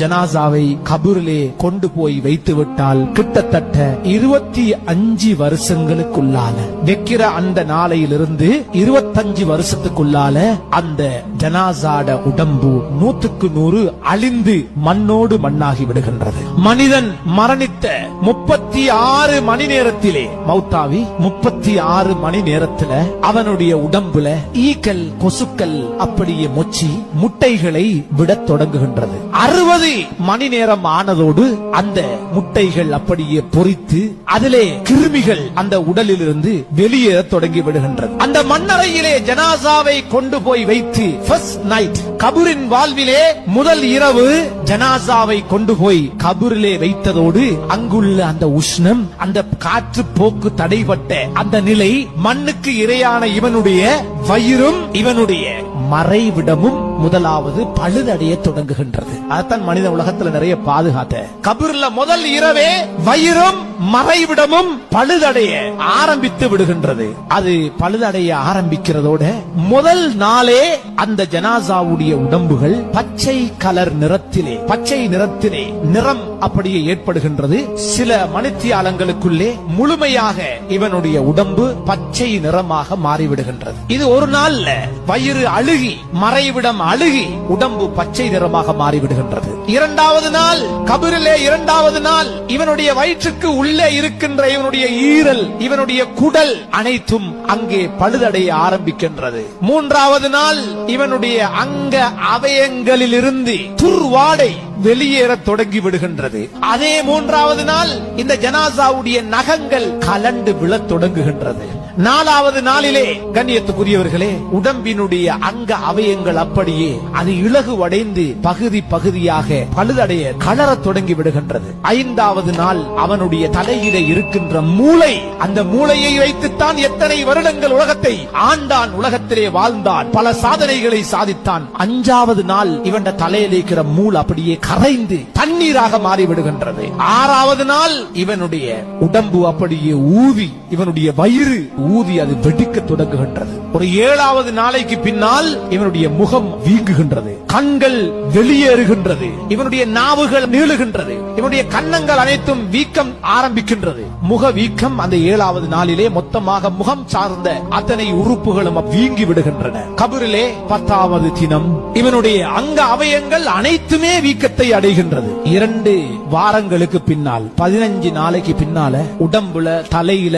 ஜனாசாவை கபூரிலே கொண்டு போய் வைத்து விட்டால் கிட்டத்தட்ட இருபத்தி அஞ்சு வருஷங்களுக்குள்ளால வைக்கிற அந்த நாளையிலிருந்து இருபத்தஞ்சு வருஷத்துக்குள்ளால அந்த ஜனாசாட உடம்பு நூத்துக்கு நூறு அழிந்து மண்ணோடு மண்ணாகி விடுகின்றது. மனிதன் மரணித்த முப்பத்தி ஆறு மணி நேரத்திலே மௌத்தாவி முப்பத்தி ஆறு மணி நேரத்துல அவனுடைய உடம்புல ஈக்கள் கொசுக்கள் அப்படியே மொச்சி முட்டைகளை விடத் தொடங்குகின்றது. அறுபது மணி நேரம் ஆனதோடு அந்த முட்டைகள் அப்படியே பொறித்து அதிலே கிருமிகள் அந்த உடலில் இருந்து வெளியேற தொடங்கி விடுகின்றது. அந்த மண்ணறையிலே ஜனாசாவை கொண்டு போய் வைத்து ஃபர்ஸ்ட் நைட் கபூரின் வாழ்விலே முதல் இரவு ஜனாசாவை கொண்டு போய் கபூரிலே வைத்ததோடு அங்குள்ள அந்த உஷ்ணம் அந்த காற்று போக்கு தடைபட்ட அந்த நிலை மண்ணுக்கு இரையான இவனுடைய வயிறும் இவனுடைய மறைவிடமும் முதலாவது பழுதடைய தொடங்குகின்றது. அதைத்தான் மனித உலகத்துல நிறைய பாதுகாத்த. கபூர்ல முதல் இரவே வயிறும் மறைவிடமும் பழுதடைய ஆரம்பித்து விடுகின்றது. அது பழுதடைய ஆரம்பிக்கிறதோட முதல் நாளே அந்த ஜனாசாவுடைய உடம்புகள் பச்சை கலர் நிறத்திலே பச்சை நிறத்திலே நிறம் அப்படியே ஏற்படுகின்றது. சில மணித்தியாலங்களுக்குள்ளே முழுமையாக இவனுடைய உடம்பு பச்சை நிறமாக மாறிவிடுகின்றது. இது ஒரு நாள்ல வயிறு அழுகி மறைவிடம் அழுகி உடம்பு பச்சை நிறமாக மாறிவிடுகின்றது. இரண்டாவது நாள் கபிரிலே இரண்டாவது நாள் இவனுடைய வயிற்றுக்கு உள்ள இருக்கின்ற இவனுடைய ஈரல் இவனுடைய குடல் அனைத்தும் அங்கே பழுதடைய ஆரம்பிக்கின்றது. மூன்றாவது நாள் இவனுடைய அங்க அவயங்களில் இருந்து துர்வாடை வெளியேற தொடங்கி விடுகின்றது. அதே மூன்றாவது நாள் இந்த ஜனாசாவுடைய நகங்கள் கலண்டு விழத் தொடங்குகின்றது. நாலாவது நாளிலே கண்ணியத்துக்குரியவர்களே உடம்பினுடைய அங்க அவயங்கள் அப்படியே அது இலகுவடைந்து பகுதி பகுதியாக பழுதடைய கலர தொடங்கி விடுகின்றது. ஐந்தாவது நாள் அவனுடைய தலையிலே இருக்கின்ற மூளை அந்த மூளையை வைத்துத்தான் எத்தனை வருடங்கள் உலகத்தை ஆண்டான் உலகத்திலே வாழ்ந்தான் பல சாதனைகளை சாதித்தான். அஞ்சாவது நாள் இவன் தலையில் இருக்கிற மூள் அப்படியே கரைந்து தண்ணீராக மாறிவிடுகின்றது. ஆறாவது நாள் இவனுடைய உடம்பு அப்படியே ஊதி இவனுடைய வயிறு ஊதி அது வெடிக்க தொடங்குகின்றது. ஒரு ஏழாவது நாளைக்கு பின்னால் இவனுடைய முகம் வீங்குகின்றது. கண்கள் வெளியேறுகின்றது. இவனுடைய நாவுகள் நீளுகின்றது. இவனுடைய கன்னங்கள் அனைத்தும் வீக்கம் ஆரம்பிக்கின்றது. முக வீக்கம் அந்த ஏழாவது நாளிலே மொத்தமாக முகம் சார்ந்த அத்தனை உறுப்புகளும் வீங்கி விடுகின்றன. கபரிலே பத்தாவது தினம். இவனுடைய அங்க அவயங்கள் அனைத்துமே வீக்கத்தை அடைகின்றது. இரண்டு வாரங்களுக்கு பின்னால் பதினஞ்சு நாளைக்கு பின்னால உடம்புல தலையில